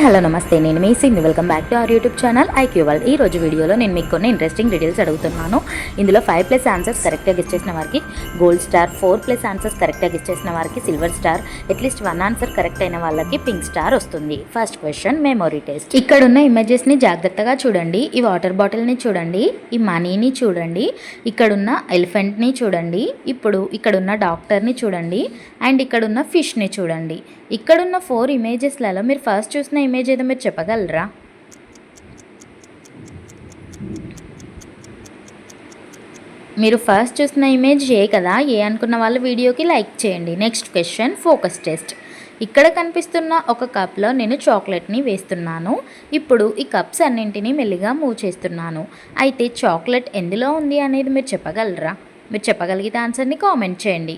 Hello నమస్తే. నేను మీ Singh. Welcome back to our YouTube channel IQ world ఈ రోజు వీడియోలో నేను మీకు కొన్ని ఇంట్రెస్టింగ్ డీటెయిల్స్ అడుగుతున్నాను. ఇందులో ఫైవ్ ప్లస్ ఆన్సర్స్ కరెక్ట్గా గెస్ చేసిన వారికి gold star four plus answers కరెక్ట్గా గెస్ చేసిన వారికి silver star at least one answer correct అయిన వాళ్ళకి పింక్ స్టార్ వస్తుంది. ఫస్ట్ క్వశ్చన్ మెమొరీ టెస్ట్ ఇక్కడ ఉన్న ఇమేజెస్ని జాగ్రత్తగా చూడండి. ఈ వాటర్ బాటిల్ని చూడండి. ఈ మనీని చూడండి. ఇక్కడున్న ఎలిఫెంట్ని చూడండి. ఇప్పుడు ఇక్కడున్న డాక్టర్ని చూడండి. అండ్ ఇక్కడున్న ఫిష్ని చూడండి. ఇక్కడున్న ఫోర్ ఇమేజెస్లలో మీరు ఫస్ట్ చూసిన ఇమేజ్ ఏదో మీరు చెప్పగలరా? మీరు ఫస్ట్ చూసిన ఇమేజ్ ఏ కదా ఏ అనుకున్న వాళ్ళు వీడియోకి లైక్ చేయండి. Next question focus test. ఇక్కడ కనిపిస్తున్న ఒక కప్లో నేను చాక్లెట్ని వేస్తున్నాను. ఇప్పుడు ఈ కప్స్ అన్నింటినీ మెల్లిగా మూవ్ చేస్తున్నాను. అయితే చాక్లెట్ ఎందులో ఉంది అనేది మీరు చెప్పగలరా? మీరు చెప్పగలిగితే ఆన్సర్ని కామెంట్ చేయండి.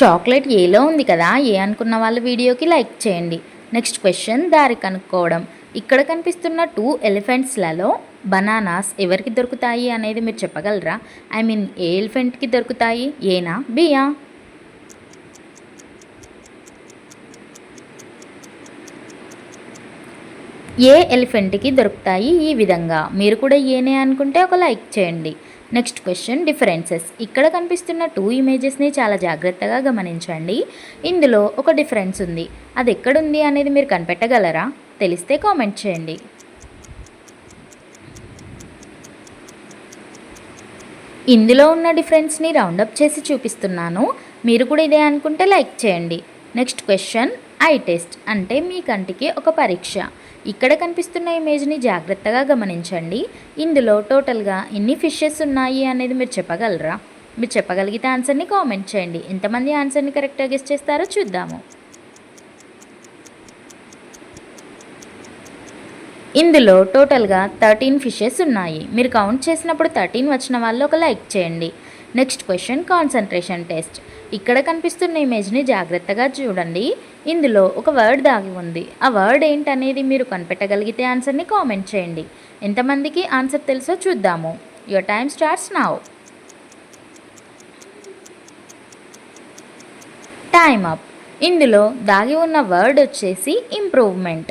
చాక్లెట్ ఏలో ఉంది కదా ఏ అనుకున్న వాళ్ళ వీడియోకి లైక్ చేయండి. నెక్స్ట్ క్వశ్చన్ దారి కనుక్కోవడం. ఇక్కడ కనిపిస్తున్న టూ ఎలిఫెంట్స్లలో బనానాస్ ఎవరికి దొరుకుతాయి అనేది మీరు చెప్పగలరా? ఐ మీన్ ఏ ఎలిఫెంట్కి దొరుకుతాయి? ఏనా? బియా? ఏ ఎలిఫెంట్కి దొరుకుతాయి ఈ విధంగా? మీరు కూడా ఏనే అనుకుంటే ఒక లైక్ చేయండి. Next question differences. ఇక్కడ కనిపిస్తున్న టూ ఇమేజెస్ని చాలా జాగ్రత్తగా గమనించండి. ఇందులో ఒక డిఫరెన్స్ ఉంది. అది ఎక్కడుంది అనేది మీరు కనిపెట్టగలరా? తెలిస్తే కామెంట్ చేయండి. ఇందులో ఉన్న డిఫరెన్స్ని రౌండప్ చేసి చూపిస్తున్నాను. మీరు కూడా ఇదే అనుకుంటే లైక్ చేయండి. నెక్స్ట్ క్వశ్చన్ ఐ టెస్ట్ అంటే మీ కంటికి ఒక పరీక్ష. ఇక్కడ కనిపిస్తున్న ఇమేజ్ని జాగ్రత్తగా గమనించండి. ఇందులో టోటల్గా ఎన్ని ఫిషెస్ ఉన్నాయి అనేది మీరు చెప్పగలరా? మీరు చెప్పగలిగితే ఆన్సర్ని కామెంట్ చేయండి. ఎంతమంది ఆన్సర్ని కరెక్ట్గా గెస్ట్ చేస్తారో చూద్దాము. ఇందులో టోటల్గా థర్టీన్ ఫిషెస్ ఉన్నాయి. మీరు కౌంట్ చేసినప్పుడు థర్టీన్ వచ్చిన వాళ్ళు ఒక లైక్ చేయండి. నెక్స్ట్ క్వశ్చన్ కాన్సన్ట్రేషన్ టెస్ట్ ఇక్కడ కనిపిస్తున్న ఇమేజ్ని జాగ్రత్తగా చూడండి. ఇందులో ఒక వర్డ్ దాగి ఉంది. ఆ వర్డ్ ఏంటనేది మీరు కనిపెట్టగలిగితే ఆన్సర్ని కామెంట్ చేయండి. ఎంతమందికి ఆన్సర్ తెలుసో చూద్దాము. Your time starts now time up ఇందులో దాగి ఉన్న వర్డ్ వచ్చేసి ఇంప్రూవ్మెంట్